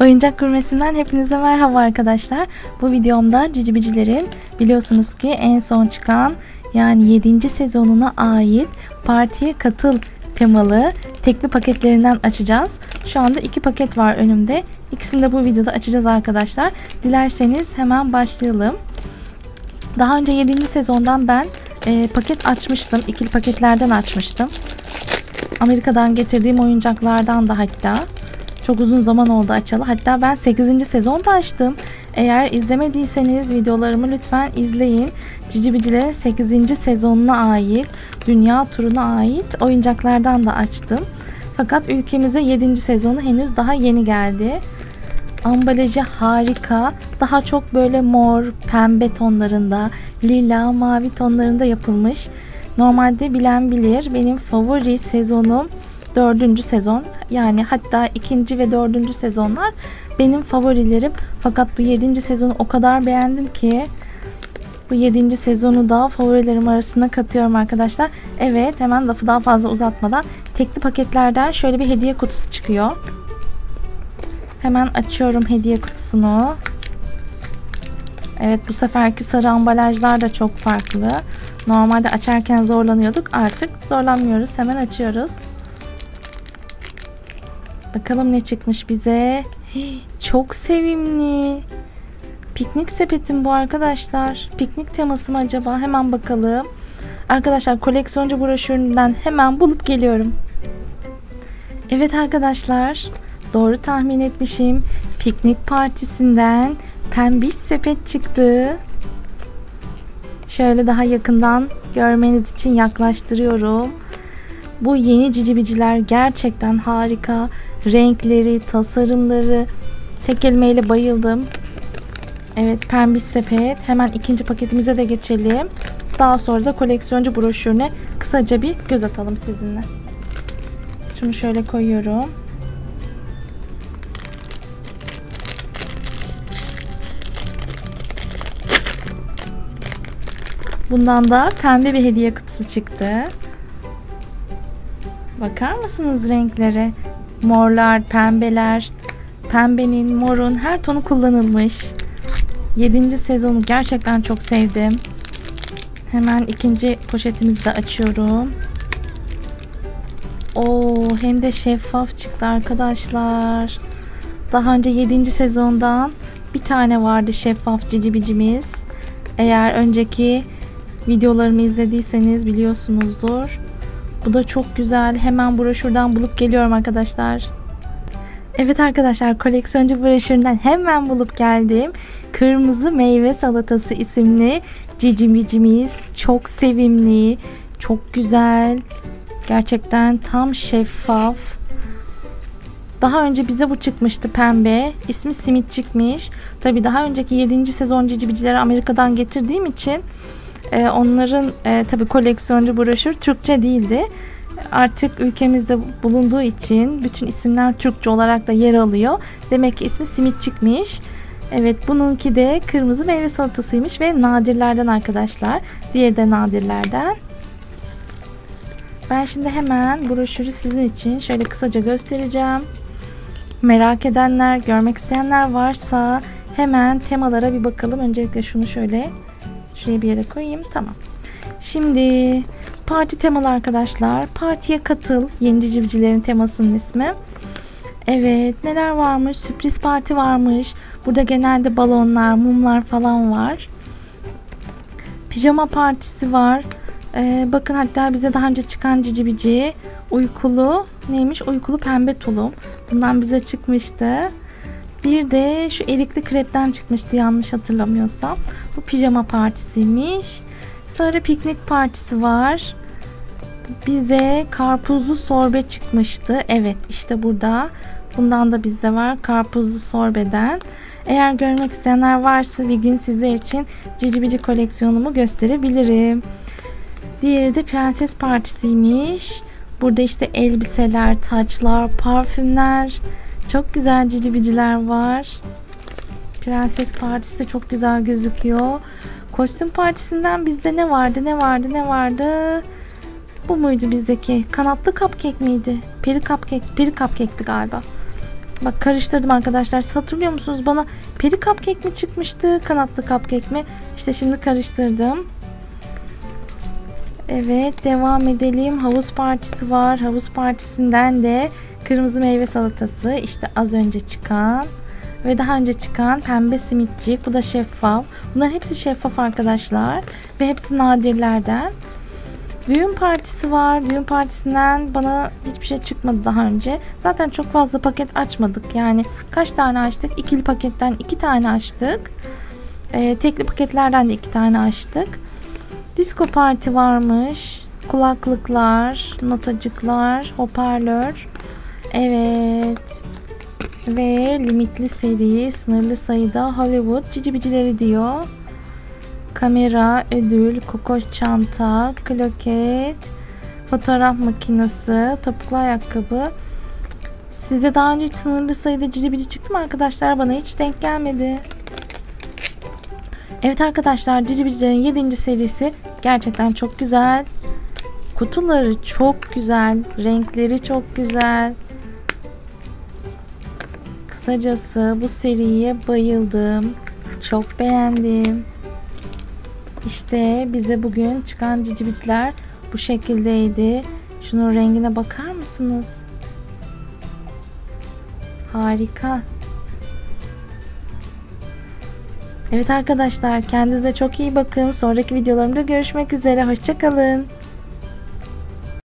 Oyuncak Gurmesi'nden hepinize merhaba arkadaşlar. Bu videomda Cicibicilerin biliyorsunuz ki en son çıkan yani 7. sezonuna ait Partiye Katıl temalı tekli paketlerinden açacağız. Şu anda iki paket var önümde. İkisini de bu videoda açacağız arkadaşlar. Dilerseniz hemen başlayalım. Daha önce 7. sezondan ben e, paket açmıştım. İkili paketlerden açmıştım. Amerika'dan getirdiğim oyuncaklardan da hatta. Çok uzun zaman oldu açalı. Hatta ben 8. sezonda açtım. Eğer izlemediyseniz videolarımı lütfen izleyin. Cicibicilerin 8. sezonuna ait, dünya turuna ait oyuncaklardan da açtım. Fakat ülkemize 7. sezonu henüz daha yeni geldi. Ambalajı harika. Daha çok böyle mor, pembe tonlarında, lila, mavi tonlarında yapılmış. Normalde bilen bilir benim favori sezonum dördüncü sezon. Yani hatta ikinci ve dördüncü sezonlar benim favorilerim. Fakat bu yedinci sezonu o kadar beğendim ki bu yedinci sezonu da favorilerim arasına katıyorum arkadaşlar. Evet hemen lafı daha fazla uzatmadan tekli paketlerden şöyle bir hediye kutusu çıkıyor. Hemen açıyorum hediye kutusunu. Evet bu seferki sarı ambalajlar da çok farklı. Normalde açarken zorlanıyorduk. Artık zorlanmıyoruz. Hemen açıyoruz. Bakalım ne çıkmış bize. Çok sevimli. Piknik sepetim bu arkadaşlar. Piknik teması mı acaba? Hemen bakalım. Arkadaşlar koleksiyoncu broşüründen hemen bulup geliyorum. Evet arkadaşlar. Doğru tahmin etmişim. Piknik partisinden pembiş sepet çıktı. Şöyle daha yakından görmeniz için yaklaştırıyorum. Bu yeni cicibiciler gerçekten harika. Renkleri, tasarımları tek kelimeyle bayıldım. Evet pembiş sepet. Hemen ikinci paketimize de geçelim. Daha sonra da koleksiyoncu broşürüne kısaca bir göz atalım sizinle. Şunu şöyle koyuyorum. Bundan da pembe bir hediye kutusu çıktı. Bakar mısınız renklere? Morlar, pembeler, pembenin, morun her tonu kullanılmış. 7. sezonu gerçekten çok sevdim. Hemen ikinci poşetimizi de açıyorum. Oo, hem de şeffaf çıktı arkadaşlar. Daha önce 7. sezondan bir tane vardı şeffaf cicibicimiz. Eğer önceki videolarımı izlediyseniz biliyorsunuzdur. Bu da çok güzel. Hemen broşürden bulup geliyorum arkadaşlar. Evet arkadaşlar koleksiyoncu broşüründen hemen bulup geldim. Kırmızı meyve salatası isimli cicimicimiz. Çok sevimli. Çok güzel. Gerçekten tam şeffaf. Daha önce bize bu çıkmıştı pembe. İsmi Simitçikmiş. Tabi daha önceki 7. sezon cicibicileri Amerika'dan getirdiğim için e, onların e, tabi koleksiyoncu broşür Türkçe değildi. Artık ülkemizde bulunduğu için bütün isimler Türkçe olarak da yer alıyor. Demek ki ismi Simitçikmiş. Evet bununki de kırmızı meyve salatasıymış ve nadirlerden arkadaşlar. Diğeri de nadirlerden. Ben şimdi hemen broşürü sizin için şöyle kısaca göstereceğim. Merak edenler, görmek isteyenler varsa hemen temalara bir bakalım. Öncelikle şunu şöyle şuraya bir yere koyayım. Tamam. Şimdi parti temalı arkadaşlar. Partiye katıl. Yeni civcivlerin temasının ismi. Evet neler varmış? Sürpriz parti varmış. Burada genelde balonlar, mumlar falan var. Pijama partisi var. Ee, bakın hatta bize daha önce çıkan cicibici uykulu neymiş? Uykulu pembe tulum. Bundan bize çıkmıştı. Bir de şu erikli krepten çıkmıştı yanlış hatırlamıyorsam. Bu pijama partisiymiş. Sonra piknik partisi var. Bize karpuzlu sorbe çıkmıştı. Evet işte burada. Bundan da bizde var. Karpuzlu sorbeden. Eğer görmek isteyenler varsa bir gün sizler için cicibici koleksiyonumu gösterebilirim. Diğeri de prenses partisiymiş. Burada işte elbiseler, taçlar, parfümler. Çok güzel cicibiciler var. Prenses partisi de çok güzel gözüküyor. Kostüm partisinden bizde ne vardı ne vardı ne vardı? Bu muydu bizdeki? Kanatlı cupcake miydi? Peri cupcake, peri cupcake'ti galiba. Bak karıştırdım arkadaşlar. Hatırlıyor musunuz? Bana peri cupcake mi çıkmıştı? Kanatlı cupcake mi? İşte şimdi karıştırdım. Evet devam edelim. Havuz partisi var. Havuz partisinden de kırmızı meyve salatası. İşte az önce çıkan ve daha önce çıkan pembe simitçik. Bu da şeffaf. Bunların hepsi şeffaf arkadaşlar. Ve hepsi nadirlerden. Düğün partisi var. Düğün partisinden bana hiçbir şey çıkmadı daha önce. Zaten çok fazla paket açmadık. Yani kaç tane açtık? İkili paketten iki tane açtık. Ee, tekli paketlerden de iki tane açtık. Disco parti varmış. Kulaklıklar, notacıklar, hoparlör. Evet. Ve limitli seri, sınırlı sayıda Hollywood cicibicileri diyor. Kamera, ödül, kokoş çanta, kloket, fotoğraf makinesi, topuklu ayakkabı. Size daha önce hiç sınırlı sayıda cicibici çıktı mı arkadaşlar? Bana hiç denk gelmedi. Evet arkadaşlar Cicibicilerin 7. serisi gerçekten çok güzel. Kutuları çok güzel. Renkleri çok güzel. Kısacası bu seriye bayıldım. Çok beğendim. İşte bize bugün çıkan cicibiciler bu şekildeydi. Şunun rengine bakar mısınız? Harika. Evet arkadaşlar kendinize çok iyi bakın. Sonraki videolarımda görüşmek üzere. Hoşçakalın.